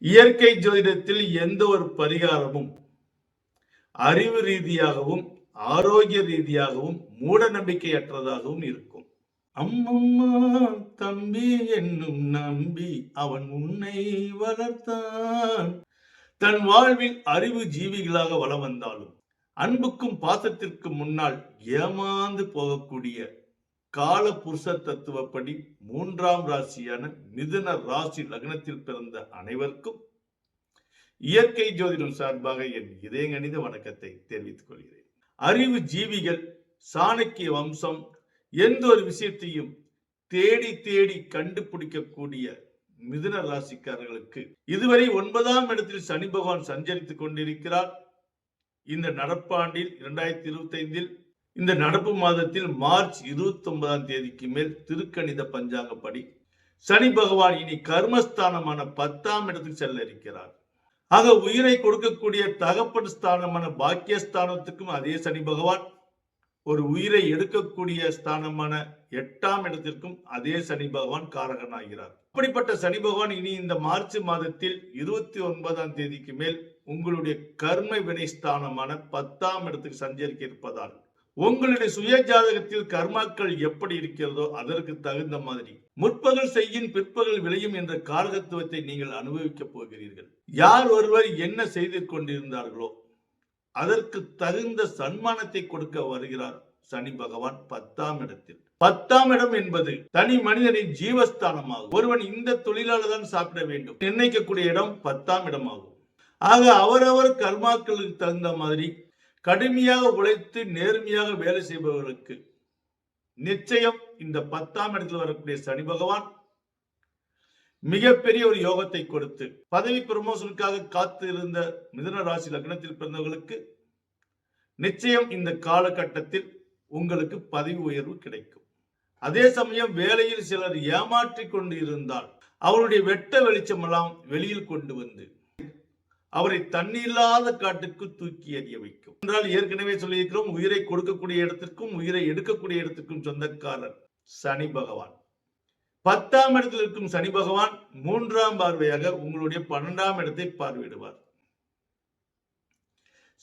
இயற்கை ஜோதிடத்தில் எந்த ஒரு பரிகாரமும் அறிவு ரீதியாகவும் ஆரோக்கிய ரீதியாகவும் மூட நம்பிக்கையற்றதாகவும் இருக்கும். அம்மம்மா தம்பி என்னும் நம்பி அவன் உன்னை வளர்த்தான். தன் வாழ்வில் அறிவு ஜீவிகளாக வளம் வந்தாலும் அன்புக்கும் பாசத்திற்கும் முன்னால் ஏமாந்து போகக்கூடிய கால புருஷ தத்துவப்படி மூன்றாம் ராசியான மிதுன ராசி லக்னத்தில் பிறந்த அனைவருக்கும் இயற்கை ஜோதிடம் சார்பாக என் இதயங்கணித வணக்கத்தை தெரிவித்துக் கொள்கிறேன். அறிவு ஜீவிகள் சாணக்கிய வம்சம் எந்த ஒரு விஷயத்தையும் தேடி தேடி கண்டுபிடிக்கக்கூடிய மிதுன ராசிக்காரர்களுக்கு இதுவரை ஒன்பதாம் இடத்தில் சனி பகவான் சஞ்சரித்துக் கொண்டிருக்கிறார். இந்த நடப்பாண்டில் இரண்டாயிரத்தி இருபத்தி ஐந்தில் இந்த நடப்பு மாதத்தில் மார்ச் இருபத்தி ஒன்பதாம் தேதிக்கு மேல் திருக்கணித பஞ்சாங்கப்படி சனி பகவான் இனி கர்மஸ்தானமான பத்தாம் இடத்துக்கு செல்ல இருக்கிறார் ஆக உயிரை கொடுக்கக்கூடிய தகப்பன் ஸ்தானமான பாக்கியஸ்தானத்துக்கும் அதே சனி பகவான் ஒரு உயிரை எடுக்கக்கூடிய ஸ்தானமான எட்டாம் இடத்திற்கும் அதே சனி பகவான் காரகனாகிறார். அப்படிப்பட்ட சனி பகவான் இனி இந்த மார்ச் மாதத்தில் இருபத்தி ஒன்பதாம் தேதிக்கு மேல் உங்களுடைய கர்ம வினை ஸ்தானமான பத்தாம் இடத்துக்கு சஞ்சரிக்க இருப்பதால் உங்களுடைய சுய ஜாதகத்தில் கர்மாக்கள் எப்படி இருக்கிறதோ அதற்கு தகுந்த மாதிரி முற்பகல் செய்யும் பிற்பகல் விளையும் என்ற காரகத்துவத்தை நீங்கள் அனுபவிக்கப் போகிறீர்கள். யார் ஒருவர் என்ன செய்து கொண்டிருந்தார்களோ அதற்கு தகுந்த சன்மானத்தை கொடுக்க வருகிறார் சனி பகவான் பத்தாம் இடத்தில். பத்தாம் இடம் என்பது தனி மனிதனின் ஜீவஸ்தானமாகும். ஒருவன் இந்த தொழிலாளர் தான் சாப்பிட வேண்டும். நிர்ணயிக்கக்கூடிய இடம் பத்தாம் இடமாகும். ஆக அவரவர் கர்மாக்களுக்கு தகுந்த மாதிரி கடுமையாக உழைத்து நேர்மையாக வேலை செய்பவர்களுக்கு நிச்சயம் இந்த பத்தாம் இடத்தில் வரக்கூடிய சனி பகவான் மிகப்பெரிய ஒரு யோகத்தை கொடுத்து பதவி ப்ரமோஷனுக்காக காத்து இருந்த மிதன ராசி லக்னத்தில் பிறந்தவர்களுக்கு நிச்சயம் இந்த காலகட்டத்தில் உங்களுக்கு பதவி உயர்வு கிடைக்கும். அதே சமயம் வேலையில் சிலர் ஏமாற்றி கொண்டு இருந்தால் அவருடைய வெட்ட வெளிச்சமெல்லாம் வெளியில் கொண்டு வந்து அவரை தண்ணில்லாத காட்டுக்கு தூக்கி எறிய வைக்கும். என்றால் ஏற்கனவே சொல்லியிருக்கிறோம் உயிரை கொடுக்கக்கூடிய இடத்திற்கும் உயிரை எடுக்கக்கூடிய இடத்திற்கும் சொந்தக்காரர் சனி பகவான். பத்தாம் இடத்தில் இருக்கும் சனி பகவான் மூன்றாம் பார்வையாக உங்களுடைய பன்னெண்டாம் இடத்தை பார்வையிடுவார்.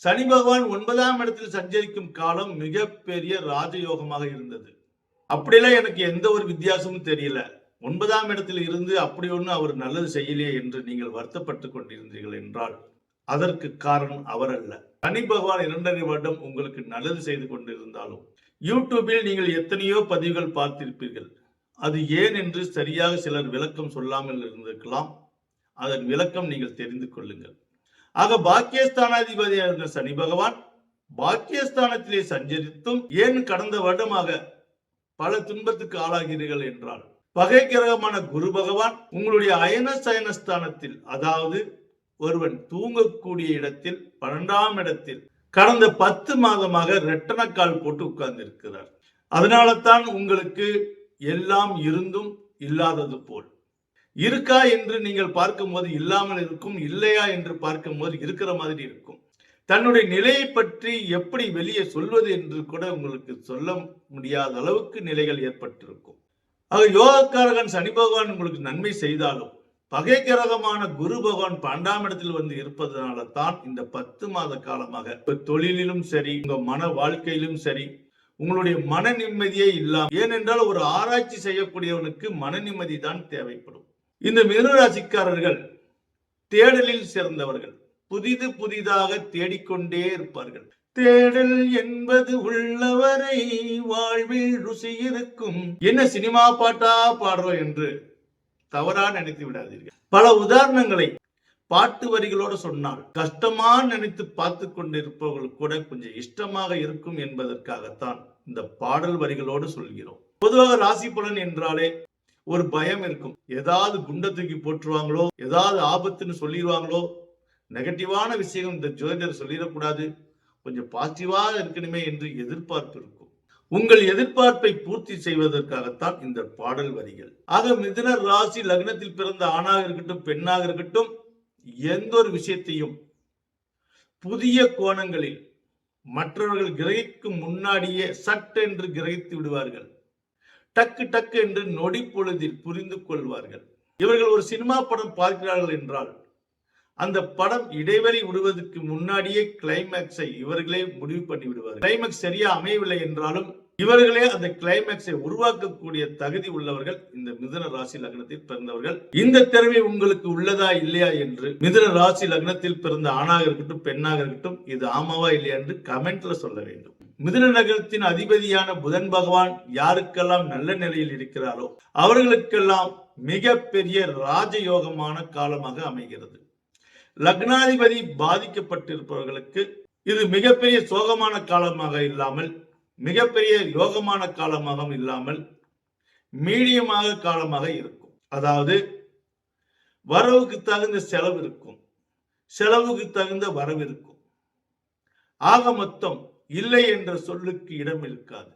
சனி பகவான் ஒன்பதாம் இடத்தில் சஞ்சரிக்கும் காலம் மிகப்பெரிய ராஜயோகமாக இருந்தது. அப்படியெல்லாம் எனக்கு எந்த ஒரு வித்தியாசமும் தெரியல. ஒன்பதாம் இடத்தில் இருந்து அப்படி ஒன்று அவர் நல்லது செய்யலையே என்று நீங்கள் வருத்தப்பட்டு கொண்டிருந்தீர்கள் என்றால் அதற்கு காரணம் அவர் அல்ல. சனி பகவான் இரண்டரை வருடம் உங்களுக்கு நல்லது செய்து கொண்டிருந்தாலும் யூடியூபில் நீங்கள் எத்தனையோ பதிவுகள் பார்த்திருப்பீர்கள். அது ஏன் என்று சரியாக சிலர் விளக்கம் சொல்லாமல் இருந்திருக்கலாம். அதன் விளக்கம் நீங்கள் தெரிந்து கொள்ளுங்கள். ஆக பாக்கியஸ்தானாதிபதியாக இருந்த சனி பகவான் பாக்கியஸ்தானத்திலே சஞ்சரித்தும் ஏன் கடந்த வருடமாக பல துன்பத்துக்கு ஆளாகிறீர்கள் என்றால் பகை கிரகமான குரு பகவான் உங்களுடைய அயன சயனஸ்தானத்தில் அதாவது ஒருவன் தூங்கக்கூடிய இடத்தில் பன்னெண்டாம் இடத்தில் கடந்த பத்து மாதமாக ரெட்டனக்கால் போட்டு உட்கார்ந்திருக்கிறார். அதனால தான் உங்களுக்கு எல்லாம் இருந்தும் இல்லாதது போல். இருக்கா என்று நீங்கள் பார்க்கும்போது இல்லாமல் இருக்கும் இல்லையா என்று பார்க்கும்போது இருக்கிற மாதிரி இருக்கும். தன்னுடைய நிலையை பற்றி எப்படி வெளியே சொல்வது என்று கூட உங்களுக்கு சொல்ல முடியாத அளவுக்கு நிலைகள் ஏற்பட்டிருக்கும். ஆக யோகக்காரகன் சனி பகவான் உங்களுக்கு நன்மை செய்தாலும் பகை கிரகமான குரு பகவான் பன்னெண்டாம் இடத்தில் வந்து இருப்பதனால தான் இந்த பத்து மாத காலமாக இப்ப தொழிலிலும் சரி உங்க மன வாழ்க்கையிலும் சரி உங்களுடைய மன நிம்மதியே இல்லாம ஏனென்றால் ஒரு ஆராய்ச்சி செய்யக்கூடியவனுக்கு மன நிம்மதி தான் தேவைப்படும். இந்த மிதனராசிக்காரர்கள் தேடலில் சிறந்தவர்கள் புதிது புதிதாக தேடிக்கொண்டே இருப்பார்கள். தேடல் என்பது உள்ளவரை வாழ்வில் ருசி இருக்கும். என்ன சினிமா பாட்டா பாடுறோம் என்று தவறா நினைத்து விடாதீர்கள். பல உதாரணங்களை பாட்டு வரிகளோடு சொன்னால் கஷ்டமா நினைத்து பார்த்து கொண்டிருப்பவர்கள் கூட கொஞ்சம் இஷ்டமாக இருக்கும் என்பதற்காகத்தான் இந்த பாடல் வரிகளோடு சொல்கிறோம். பொதுவாக ராசி பலன் என்றாலே ஒரு பயம் இருக்கும். ஏதாவது குண்டை தூக்கி போட்டுருவாங்களோ ஏதாவது ஆபத்துன்னு சொல்லிடுவாங்களோ நெகட்டிவான விஷயம் இந்த ஜோதிடர் சொல்லிடக்கூடாது. கொஞ்சம் பாசிட்டிவாக இருக்கணுமே என்று எதிர்பார்ப்பு இருக்கும். உங்கள் எதிர்பார்ப்பை பூர்த்தி செய்வதற்காகத்தான் இந்த பாடல் வரிகள். ஆக மிதுன ராசி லக்னத்தில் பிறந்த ஆணாக இருக்கட்டும் பெண்ணாக இருக்கட்டும் எந்த ஒரு விஷயத்தையும் புதிய கோணங்களில் மற்றவர்கள் கிரகிக்கும் முன்னாடியே சட்டென்று கிரகித்து விடுவார்கள். டக்கு டக்கு என்று நொடி பொழுதில் புரிந்து கொள்வார்கள். இவர்கள் ஒரு சினிமா படம் பார்க்கிறார்கள் என்றால் அந்த படம் இடைவெளி விடுவதற்கு முன்னாடியே கிளைமேக்ஸை இவர்களே முடிவு பண்ணி விடுவார் கிளைமேக்ஸ் சரியா அமையவில்லை என்றாலும் இவர்களே அந்த கிளைமேக்ஸை உருவாக்கக்கூடிய தகுதி உள்ளவர்கள் இந்த மிதுன ராசி லக்னத்தில் பிறந்தவர்கள். இந்த திறமை உங்களுக்கு உள்ளதா இல்லையா என்று மிதுன ராசி லக்னத்தில் பிறந்த ஆணாக இருக்கட்டும் பெண்ணாக இருக்கட்டும் இது ஆமாவா இல்லையா என்று கமெண்ட்ல சொல்ல வேண்டும். மிதுன நகரத்தின் அதிபதியான புதன் பகவான் யாருக்கெல்லாம் நல்ல நிலையில் இருக்கிறாரோ அவர்களுக்கெல்லாம் மிகப்பெரிய ராஜயோகமான காலமாக அமைகிறது. லக்னாதிபதி பாதிக்கப்பட்டிருப்பவர்களுக்கு இது மிகப்பெரிய சோகமான காலமாக இல்லாமல் மிகப்பெரிய யோகமான காலமாக இல்லாமல் மீடியமாக காலமாக இருக்கும். அதாவது வரவுக்கு தகுந்த செலவு இருக்கும். செலவுக்கு தகுந்த வரவு இருக்கும். ஆக மொத்தம் இல்லை என்ற சொல்லுக்கு இடம் இருக்காது.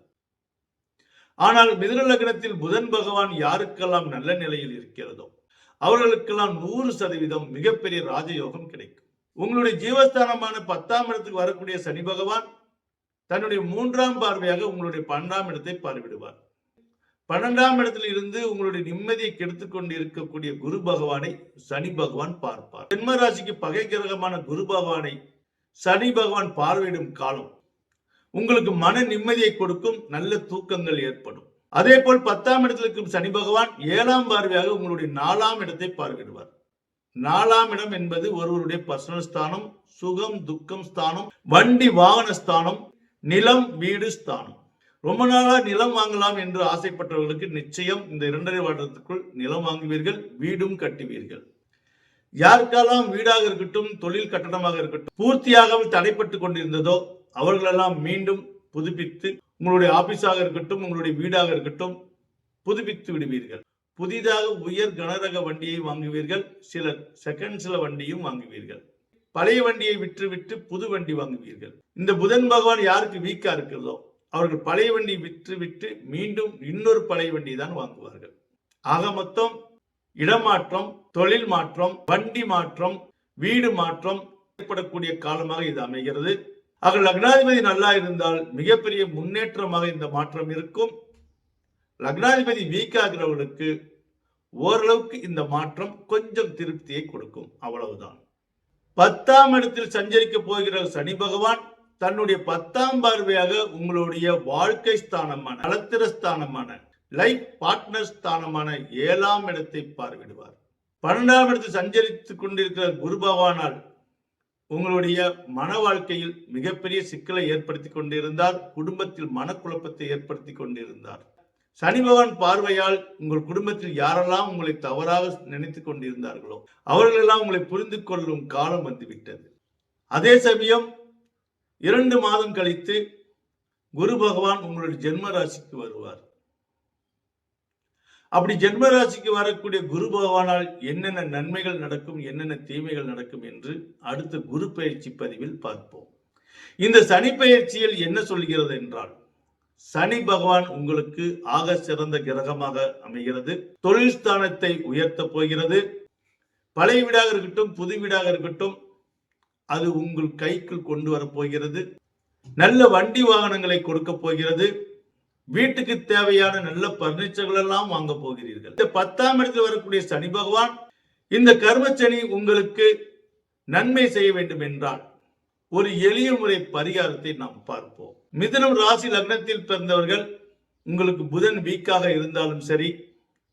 ஆனால் மிதுன லக்னத்தில் புதன் பகவான் யாருக்கெல்லாம் நல்ல நிலையில் இருக்கிறதோ அவர்களுக்கெல்லாம் நூறு சதவீதம் மிகப்பெரிய ராஜயோகம் கிடைக்கும். உங்களுடைய ஜீவஸ்தானமான பத்தாம் இடத்துக்கு வரக்கூடிய சனி பகவான் தன்னுடைய மூன்றாம் பார்வையாக உங்களுடைய பன்னெண்டாம் இடத்தை பார்வையிடுவார். பன்னெண்டாம் இடத்துல இருந்து உங்களுடைய நிம்மதியை கெடுத்துக்கொண்டு இருக்கக்கூடிய குரு பகவானை சனி பகவான் பார்ப்பார். ஜென்மராசிக்கு பகை கிரகமான குரு பகவானை சனி பகவான் பார்வையிடும் காலம் உங்களுக்கு மன நிம்மதியை கொடுக்கும் நல்ல தூக்கங்கள் ஏற்படும். அதே போல் பத்தாம் இடத்தில் இருக்கும் சனி பகவான் ஏழாம் பார்வையாக உங்களுடைய நாலாம் இடத்தை பார்வையிடுவார். நாலாம் இடம் என்பது ஒருவருடைய பர்சனல் ஸ்தானம் சுகம் துக்கம் ஸ்தானம் வண்டி வாகன ஸ்தானம் நிலம் வீடு ஸ்தானம். ரொம்ப நாளா நிலம் வாங்கலாம் என்று ஆசைப்பட்டவர்களுக்கு நிச்சயம் இந்த இரண்டரை வருடத்துக்குள் நிலம் வாங்குவீர்கள் வீடும் கட்டுவீர்கள். யாருக்கெல்லாம் வீடாக இருக்கட்டும் தொழில் கட்டணமாக இருக்கட்டும் பூர்த்தியாகவும் தடைப்பட்டு கொண்டிருந்ததோ அவர்களெல்லாம் மீண்டும் புதுப்பித்து உங்களுடைய ஆபீஸாக இருக்கட்டும் உங்களுடைய வீடாக இருக்கட்டும் புதுப்பித்து விடுவீர்கள். புதிதாக உயர் கனரக வண்டியை வாங்குவீர்கள் சிலர் செகண்ட்ஸ்ல வண்டியும் வாங்குவீர்கள். பழைய வண்டியை விற்று விட்டு புது வண்டி வாங்குவீர்கள். இந்த புதன் பகவான் யாருக்கு வீக்கா இருக்கிறதோ அவர்கள் பழைய வண்டி விற்று விட்டு மீண்டும் இன்னொரு பழைய வண்டி தான் வாங்குவார்கள். ஆக மொத்தம் இடமாற்றம் தொழில் மாற்றம் வண்டி மாற்றம் வீடு மாற்றம் ஏற்படக்கூடிய காலமாக இது அமைகிறது. ஆக லக்னாதிபதி நல்லா இருந்தால் மிகப்பெரிய முன்னேற்றமாக இந்த மாற்றம் இருக்கும். லக்னாதிபதி வீக்காகிறவர்களுக்கு ஓரளவுக்கு இந்த மாற்றம் கொஞ்சம் திருப்தியை கொடுக்கும். அவ்வளவுதான். பத்தாம் இடத்தில் சஞ்சரிக்க போகிற சனி பகவான் தன்னுடைய பத்தாம் பார்வையாக உங்களுடைய வாழ்க்கை ஸ்தானமான நலத்திர ஸ்தானமான லைஃப் பார்ட்னர் ஸ்தானமான ஏழாம் இடத்தை பார்வையிடுவார். பன்னெண்டாம் இடத்தில் சஞ்சரித்துக் கொண்டிருக்கிற குரு பகவானால் உங்களுடைய மன வாழ்க்கையில் மிகப்பெரிய சிக்கலை ஏற்படுத்தி கொண்டிருந்தார் குடும்பத்தில் மனக்குழப்பத்தை ஏற்படுத்தி கொண்டிருந்தார். சனி பகவான் பார்வையால் உங்கள் குடும்பத்தில் யாரெல்லாம் உங்களை தவறாக நினைத்து கொண்டிருந்தார்களோ அவர்களெல்லாம் உங்களை புரிந்து கொள்ளும் காலம் வந்துவிட்டது. அதே சமயம் இரண்டு மாதம் கழித்து குரு பகவான் உங்களுடைய ஜென்ம ராசிக்கு வருவார். அப்படி ஜென்மராசிக்கு வரக்கூடிய குரு பகவானால் என்னென்ன நன்மைகள் நடக்கும் என்னென்ன தீமைகள் நடக்கும் என்று அடுத்த குரு பயிற்சி பதிவில் பார்ப்போம். இந்த சனி பயிற்சியில் என்ன சொல்கிறது என்றால் சனி பகவான் உங்களுக்கு ஆக சிறந்த கிரகமாக அமைகிறது. தொழில் ஸ்தானத்தை உயர்த்த போகிறது. பழைய வீடாக இருக்கட்டும் புது வீடாக இருக்கட்டும் அது உங்கள் கைக்குள் கொண்டு வரப்போகிறது நல்ல வண்டி வாகனங்களை கொடுக்க போகிறது. வீட்டுக்கு தேவையான நல்ல பர்னிச்சர்கள் எல்லாம் வாங்க போகிறீர்கள். இந்த பத்தாம் இடத்தில் வரக்கூடிய சனி பகவான் இந்த கர்மச்சனி உங்களுக்கு நன்மை செய்ய வேண்டும் என்றால் ஒரு எளிய முறை பரிகாரத்தை நாம் பார்ப்போம். மிதுனம் ராசி லக்னத்தில் பிறந்தவர்கள் உங்களுக்கு புதன் வீக்காக இருந்தாலும் சரி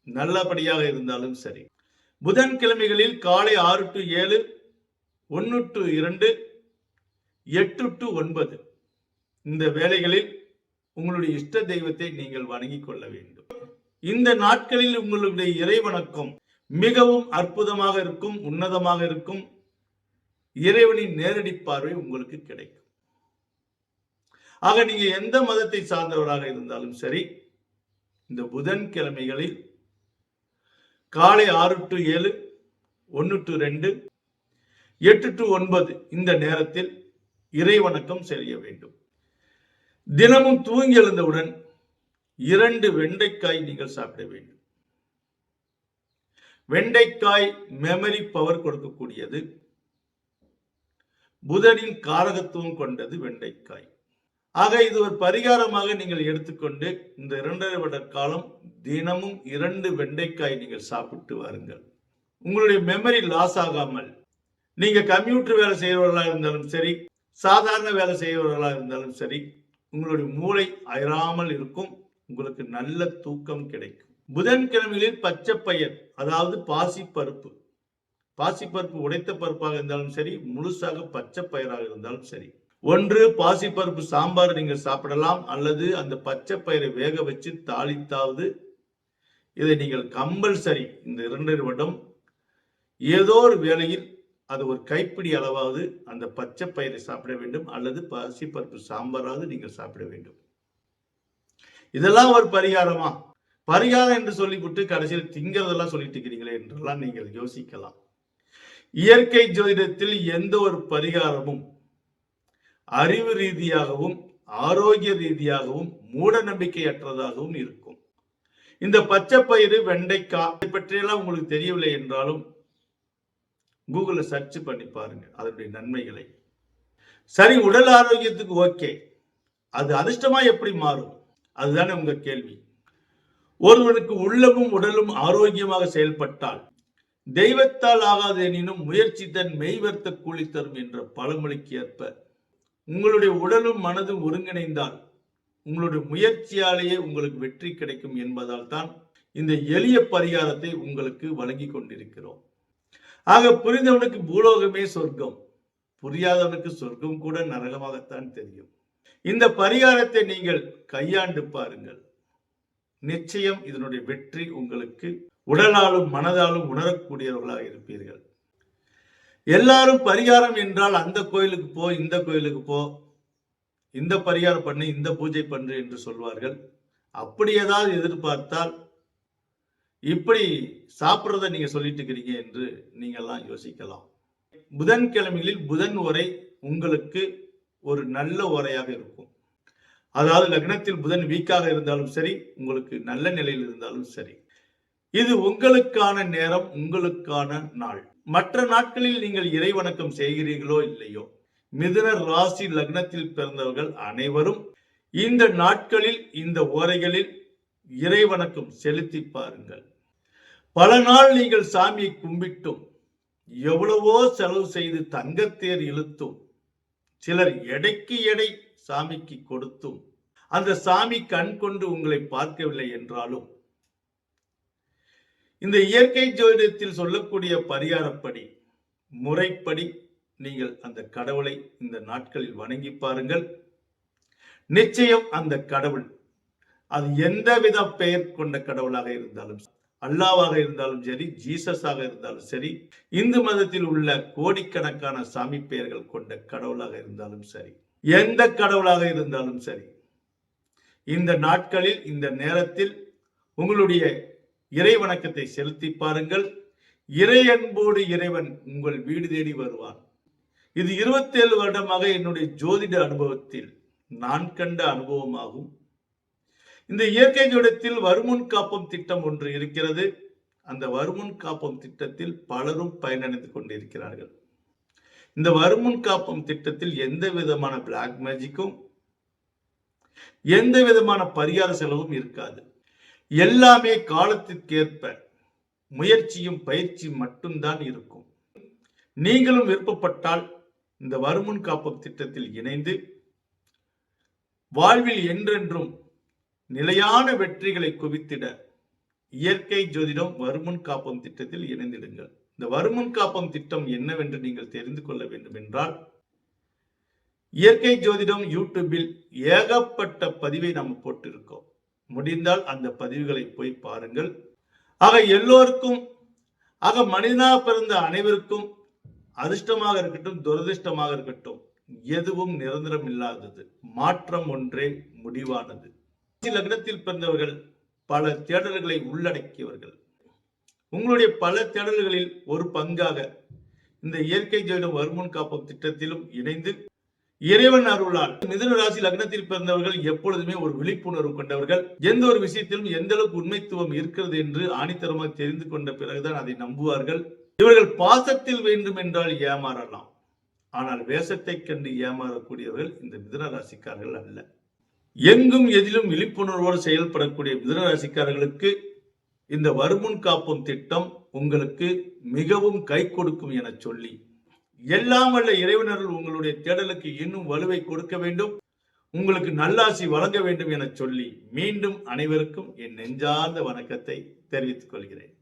நல்லபடியாக இருந்தாலும் சரி. புதன் கிழமைகளில் காலை ஆறு டு ஏழு ஒன்று டு இரண்டு எட்டு டு ஒன்பது. இந்த வேலைகளில் உங்களுடைய இஷ்ட தெய்வத்தை நீங்கள் வணங்கிக் கொள்ள வேண்டும். இந்த நாட்களில் உங்களுடைய இறைவணக்கம் மிகவும் அற்புதமாக இருக்கும் உன்னதமாக இருக்கும். இறைவனின் நேரடி பார்வை உங்களுக்கு கிடைக்கும். ஆக நீங்க எந்த மதத்தை சார்ந்தவராக இருந்தாலும் சரி இந்த புதன் கிழமைகளில் காலை ஆறு டு ஏழு ஒன்று டு ரெண்டு எட்டு டு ஒன்பது இந்த நேரத்தில் இறை வணக்கம் செய்ய வேண்டும். தினமும் தூங்கி எழுந்தவுடன் இரண்டு வெண்டைக்காய் நீங்கள் சாப்பிட வேண்டும். வெண்டைக்காய் மெமரி பவர் கொடுக்கக்கூடியது. புதனின் காரகத்துவம் கொண்டது வெண்டைக்காய். ஆக இது ஒரு பரிகாரமாக நீங்கள் எடுத்துக்கொண்டு இந்த இரண்டரை வருட காலம் தினமும் இரண்டு வெண்டைக்காய் நீங்கள் சாப்பிட்டு வாருங்கள். உங்களுடைய மெமரி லாஸ் ஆகாமல் நீங்க கம்ப்யூட்டர் வேலை செய்யறவர்களா இருந்தாலும் சரி சாதாரண வேலை செய்யறவர்களா இருந்தாலும் சரி உங்களுடைய மூளை அயராமல் இருக்கும். உங்களுக்கு நல்ல தூக்கம் கிடைக்கும். புதன்கிழமைகளில் பச்சை பயிர் அதாவது பாசி பருப்பு பாசி பருப்பு உடைத்த பருப்பாக இருந்தாலும் சரி முழுசாக பச்சை பயிராக இருந்தாலும் சரி. ஒன்று பாசி பருப்பு சாம்பார் நீங்கள் சாப்பிடலாம். அல்லது அந்த பச்சை பயிரை வேக வச்சு தாளித்தாவது இதை நீங்கள் கம்பல்சரி இந்த இரண்டு வருடம் ஏதோ ஒரு வேளையில் அது ஒரு கைப்பிடி அளவாவது அந்த பச்சை பயிரை சாப்பிட வேண்டும் அல்லது பசிப்பருப்பு சாம்பாராவது நீங்கள் சாப்பிட வேண்டும். இதெல்லாம் ஒரு பரிகாரமா? பரிகாரம் என்று சொல்லிவிட்டு கடைசியில் திங்கிறதெல்லாம் சொல்லிட்டு இருக்கிறீங்களே என்றெல்லாம் நீங்கள் யோசிக்கலாம். இயற்கை ஜோதிடத்தில் எந்த ஒரு பரிகாரமும் அறிவு ரீதியாகவும் ஆரோக்கிய ரீதியாகவும் மூட நம்பிக்கையற்றதாகவும் இருக்கும். இந்த பச்சை பயிறு வெண்டைக்காய் இதை பற்றியெல்லாம் உங்களுக்கு தெரியவில்லை என்றாலும் கூகுளில் சர்ச் பண்ணி பாருங்க அதனுடைய நன்மைகளை. சரி உடல் ஆரோக்கியத்துக்கு ஓகே. அது அதிர்ஷ்டமா எப்படி மாறும்? அதுதானே உங்க கேள்வி. ஒருவனுக்கு உள்ளமும் உடலும் ஆரோக்கியமாக செயல்பட்டால் தெய்வத்தால் ஆகாது எனினும் முயற்சி தன் மெய்வர்த்த கூலி தரும் என்ற பழமொழிக்கு ஏற்ப உங்களுடைய உடலும் மனதும் ஒருங்கிணைந்தால் உங்களுடைய முயற்சியாலேயே உங்களுக்கு வெற்றி கிடைக்கும் என்பதால் தான் இந்த எளிய பரிகாரத்தை உங்களுக்கு வழங்கி கொண்டிருக்கிறோம். ஆக புரிந்தவனுக்கு பூலோகமே சொர்க்கம். புரியாதவனுக்கு சொர்க்கம் கூட நரகமாகத்தான் தெரியும். இந்த பரிகாரத்தை நீங்கள் கையாண்டு பாருங்கள். நிச்சயம் இதனுடைய வெற்றி உங்களுக்கு உடலாலும் மனதாலும் உணரக்கூடியவர்களாக இருப்பீர்கள். எல்லாரும் பரிகாரம் என்றால் அந்த கோயிலுக்கு போ இந்த கோயிலுக்கு போ இந்த பரிகாரம் பண்ணு இந்த பூஜை பண்ணு என்று சொல்வார்கள். அப்படி ஏதாவது எதிர்பார்த்தால் இப்படி சாப்பிட்றத நீங்கள் சொல்லிட்டு இருக்கிறீங்க என்று நீங்கள்லாம் யோசிக்கலாம். புதன்கிழமைகளில் புதன் உரை உங்களுக்கு ஒரு நல்ல உரையாக இருக்கும். அதாவது லக்னத்தில் புதன் வீக்காக இருந்தாலும் சரி உங்களுக்கு நல்ல நிலையில் இருந்தாலும் சரி. இது உங்களுக்கான நேரம் உங்களுக்கான நாள். மற்ற நாட்களில் நீங்கள் இறை வணக்கம் செய்கிறீர்களோ இல்லையோ மிதுன ராசி லக்னத்தில் பிறந்தவர்கள் அனைவரும் இந்த நாட்களில் இந்த ஓரைகளில் இறைவணக்கம் செலுத்தி பாருங்கள். பல நாள் நீங்கள் சாமியை கும்பிட்டும் எவ்வளவோ செலவு செய்து தங்கத்தேர் இழுத்தும் சிலர் எடைக்கு எடை சாமிக்கு கொடுத்தும் அந்த சாமி கண் கொண்டு உங்களை பார்க்கவில்லை என்றாலும் இந்த இயற்கை ஜோதிடத்தில் சொல்லக்கூடிய பரிகாரப்படி முறைப்படி நீங்கள் அந்த கடவுளை இந்த நாட்களில் வணங்கி பாருங்கள். நிச்சயம் அந்த கடவுள் அது எந்த வித பெயர் கொண்ட கடவுளாக இருந்தாலும் அல்லாவாக இருந்தாலும் சரி ஜீசஸாக இருந்தாலும் சரி இந்து மதத்தில் உள்ள கோடிக்கணக்கான சாமி பெயர்கள் கொண்ட கடவுளாக இருந்தாலும் சரி எந்த கடவுளாக இருந்தாலும் சரி இந்த நாட்களில் இந்த நேரத்தில் உங்களுடைய இறை வணக்கத்தை செலுத்தி பாருங்கள். இறை அன்போடு இறைவன் உங்கள் வீடு தேடி வருவான். இது இருபத்தேழு வருடமாக என்னுடைய ஜோதிட அனுபவத்தில் நான் கண்ட அனுபவமாகும். இந்த இயற்கை ஜோடத்தில் வருமுன் காப்பம் திட்டம் ஒன்று இருக்கிறது. அந்த வருமுன் காப்பம் திட்டத்தில் பலரும் பயனடைந்து கொண்டிருக்கிறார்கள். இந்த வருமுன் காப்பம் திட்டத்தில் எந்த விதமான பிளாக் மேஜிக்கும் எந்த விதமான பரிகார செலவும் இருக்காது. எல்லாமே காலத்திற்கேற்ப முயற்சியும் பயிற்சி மட்டும்தான் இருக்கும். நீங்களும் விருப்பப்பட்டால் இந்த வருமுன் காப்பம் திட்டத்தில் இணைந்து வாழ்வில் என்றென்றும் நிலையான வெற்றிகளை குவித்திட இயற்கை ஜோதிடம் வருமுன் காப்பம் திட்டத்தில் இணைந்திடுங்கள். இந்த வருமுன் காப்பம் திட்டம் என்னவென்று நீங்கள் தெரிந்து கொள்ள வேண்டும் என்றால் இயற்கை ஜோதிடம் யூடியூபில் ஏகப்பட்ட பதிவை நாம் போட்டிருக்கோம். முடிந்தால் அந்த பதிவுகளை போய் பாருங்கள். ஆக எல்லோருக்கும் ஆக மனிதனாக பிறந்த அனைவருக்கும் அதிர்ஷ்டமாக இருக்கட்டும் துரதிர்ஷ்டமாக இருக்கட்டும் எதுவும் நிரந்தரம் இல்லாதது மாற்றம் ஒன்றே முடிவானது. லக்னத்தில் பிறந்தவர்கள் பல தேடல்களை உள்ளடக்கியவர்கள். உங்களுடைய பல தேடல்களில் ஒரு பங்காக இந்த இயற்கை ஜோதிடம் வருமுன் காப்பம் திட்டத்திலும் இணைந்து இறைவன் அருளால் மிதுன ராசி லக்னத்தில் பிறந்தவர்கள் எப்பொழுதுமே ஒரு விழிப்புணர்வு கொண்டவர்கள். எந்த ஒரு விஷயத்திலும் எந்த அளவுக்கு உண்மைத்துவம் இருக்கிறது என்று ஆணித்தரமாக தெரிந்து கொண்ட பிறகுதான் அதை நம்புவார்கள். இவர்கள் பாசத்தில் வேண்டும் என்றால் ஏமாறலாம். ஆனால் வேஷத்தை கண்டு ஏமாறக்கூடியவர்கள் இந்த மிதுன ராசிக்காரர்கள் அல்ல. எங்கும் எதிலும் விழிப்புணர்வோடு செயல்படக்கூடிய மிதனராசிக்காரர்களுக்கு இந்த வருமுன் காப்பும் திட்டம் உங்களுக்கு மிகவும் கை கொடுக்கும் என சொல்லி எல்லாம் வல்ல இறைவனர்கள் உங்களுடைய தேடலுக்கு இன்னும் வலுவை கொடுக்க வேண்டும் உங்களுக்கு நல்லாசி வழங்க வேண்டும் என சொல்லி மீண்டும் அனைவருக்கும் என் நெஞ்சார்ந்த வணக்கத்தை தெரிவித்துக் கொள்கிறேன்.